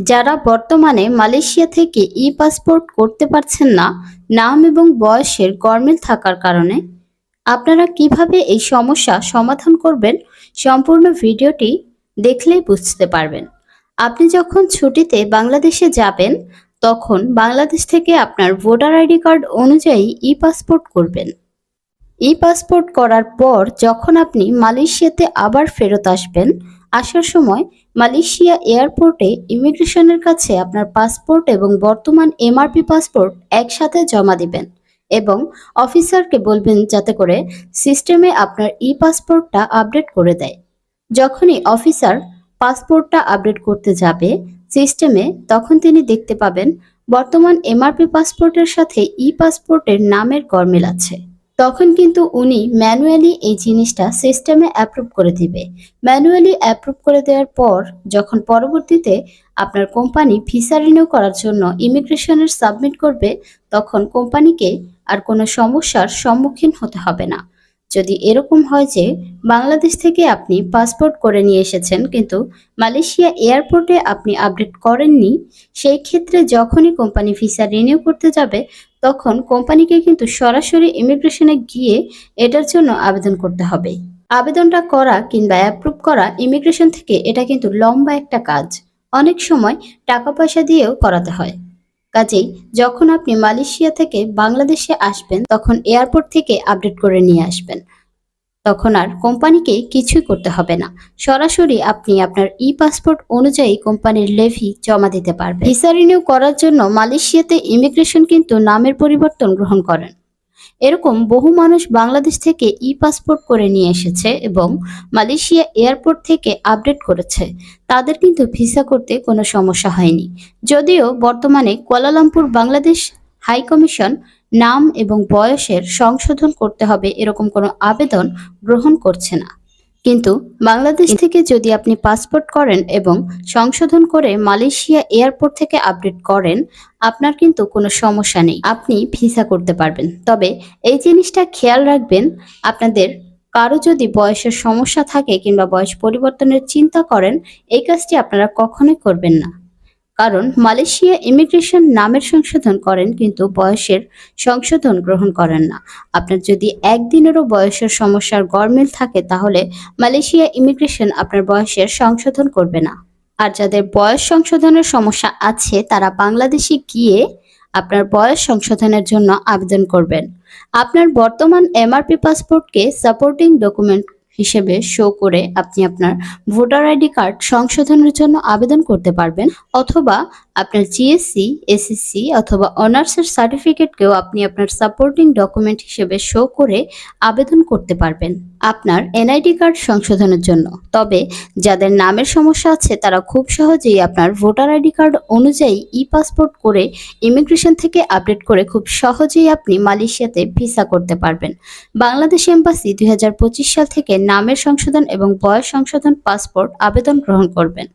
যারা বর্তমানে মালয়েশিয়া থেকে ই পাসপোর্ট করতে পারছেন না, নাম এবং বয়সের গরমিল থাকার কারণে, আপনারা কীভাবে এই সমস্যা সমাধান করবেন সম্পূর্ণ ভিডিওটি দেখলেই বুঝতে পারবেন। আপনি যখন ছুটিতে বাংলাদেশে যাবেন, তখন বাংলাদেশ থেকে আপনার ভোটার আইডি কার্ড অনুযায়ী ই পাসপোর্ট করবেন। ই পাসপোর্ট করার পর যখন আপনি মালয়েশিয়াতে আবার ফেরত আসবেন, আসার সময় মালয়েশিয়া এয়ারপোর্টে ইমিগ্রেশনের কাছে আপনার পাসপোর্ট এবং বর্তমান এমআরপি পাসপোর্ট একসাথে জমা দিবেন এবং অফিসারকে বলবেন যাতে করে সিস্টেমে আপনার ই পাসপোর্টটা আপডেট করে দেয়। যখনই অফিসার পাসপোর্টটা আপডেট করতে যাবে সিস্টেমে, তখন তিনি দেখতে পাবেন বর্তমান এমআরপি পাসপোর্টের সাথে ই পাসপোর্টের নামের গরমিল আছে। তখন কিন্তু উনি ম্যানুয়ালি এই জিনিসটা সিস্টেমে অ্যাপ্রুভ করে দিবে। ম্যানুয়ালি অ্যাপ্রুভ করে দেওয়ার পর যখন পরবর্তীতে আপনার কোম্পানি ভিসা রিনিউ করার জন্য ইমিগ্রেশনের সাবমিট করবে, তখন কোম্পানিকে আর কোনো সমস্যার সম্মুখীন হতে হবে না। যদি এরকম হয় যে বাংলাদেশ থেকে আপনি পাসপোর্ট করে নিয়ে এসেছেন, কিন্তু মালয়েশিয়া এয়ারপোর্টে আপনি আপডেট করেননি, সেই ক্ষেত্রে যখনই কোম্পানি ভিসা রিনিউ করতে যাবে, তখন কোম্পানিকে কিন্তু সরাসরি ইমিগ্রেশনে গিয়ে এটার জন্য আবেদন করতে হবে। আবেদনটা করা কিংবা অ্যাপ্রুভ করা ইমিগ্রেশন থেকে এটা কিন্তু লম্বা একটা কাজ। অনেক সময় টাকা পয়সা দিয়েও করাতে হয়। কাজেই যখন আপনি মালয়েশিয়া থেকে বাংলাদেশে আসবেন, তখন এয়ারপোর্ট থেকে আপডেট করে নিয়ে আসবেন। তখন আর কোম্পানিকে কিছুই করতে হবে না। সরাসরি আপনি আপনার ই পাসপোর্ট অনুযায়ী কোম্পানির লেভি জমা দিতে পারবেন। ভিসা রিনিউ করার জন্য মালয়েশিয়াতে ইমিগ্রেশন কিন্তু নামের পরিবর্তন গ্রহণ করেন। এরকম বহু মানুষ বাংলাদেশ থেকে ই পাসপোর্ট করে নিয়ে এসেছে এবং মালয়েশিয়া এয়ারপোর্ট থেকে আপডেট করেছে। তাদের কিন্তু ভিসা করতে কোনো সমস্যা হয়নি। যদিও বর্তমানে কুয়ালালামপুর বাংলাদেশ হাই কমিশন নাম এবং বয়সের সংশোধন করতে হবে এরকম কোনো আবেদন গ্রহণ করছে না। কিন্তু বাংলাদেশ থেকে যদি আপনি পাসপোর্ট করেন এবং সংশোধন করে মালয়েশিয়া এয়ারপোর্ট থেকে আপডেট করেন, আপনার কিন্তু কোনো সমস্যা নেই। আপনি ভিসা করতে পারবেন। তবে এই জিনিসটা খেয়াল রাখবেন, আপনাদের কারও যদি বয়সের সমস্যা থাকে কিংবা বয়স পরিবর্তনের চিন্তা করেন, এই কাজটি আপনারা কখনোই করবেন না। কারণ মালয়েশিয়া ইমিগ্রেশন নামের সংশোধন করেন কিন্তু বয়সের সংশোধন গ্রহণ করেন না। আপনার যদি একদিনেরও বয়সের সমস্যার গরমিল থাকে তাহলে মালয়েশিয়া ইমিগ্রেশন আপনার বয়সের সংশোধন করবে না। আর যাদের বয়স সংশোধনের সমস্যা আছে তারা বাংলাদেশে গিয়ে আপনার বয়স সংশোধনের জন্য আবেদন করবেন। আপনার বর্তমান এমআরপি পাসপোর্টকে সাপোর্টিং ডকুমেন্ট হিসেবে শো করে আপনি আপনার ভোটার আইডি কার্ড সংশোধনের জন্য আবেদন করতে পারবেন অথবা আপনার জিএসসি এসএসসি অথবা অনার্সের সার্টিফিকেটকেও আপনি আপনার সাপোর্টিং ডকুমেন্ট হিসেবে শো করে আবেদন করতে পারবেন আপনার এনআইডি কার্ড সংশোধনের জন্য। তবে যাদের নামের সমস্যা আছে, তারা খুব সহজেই আপনার ভোটার আইডি কার্ড অনুযায়ী ই পাসপোর্ট করে ইমিগ্রেশন থেকে আপডেট করে খুব সহজেই আপনি মালয়েশিয়াতে ভিসা করতে পারবেন। বাংলাদেশ এম্বাসি দুই হাজার পঁচিশ সাল থেকে নামের সংশোধন এবং বয়স সংশোধন পাসপোর্ট আবেদন গ্রহণ করবেন।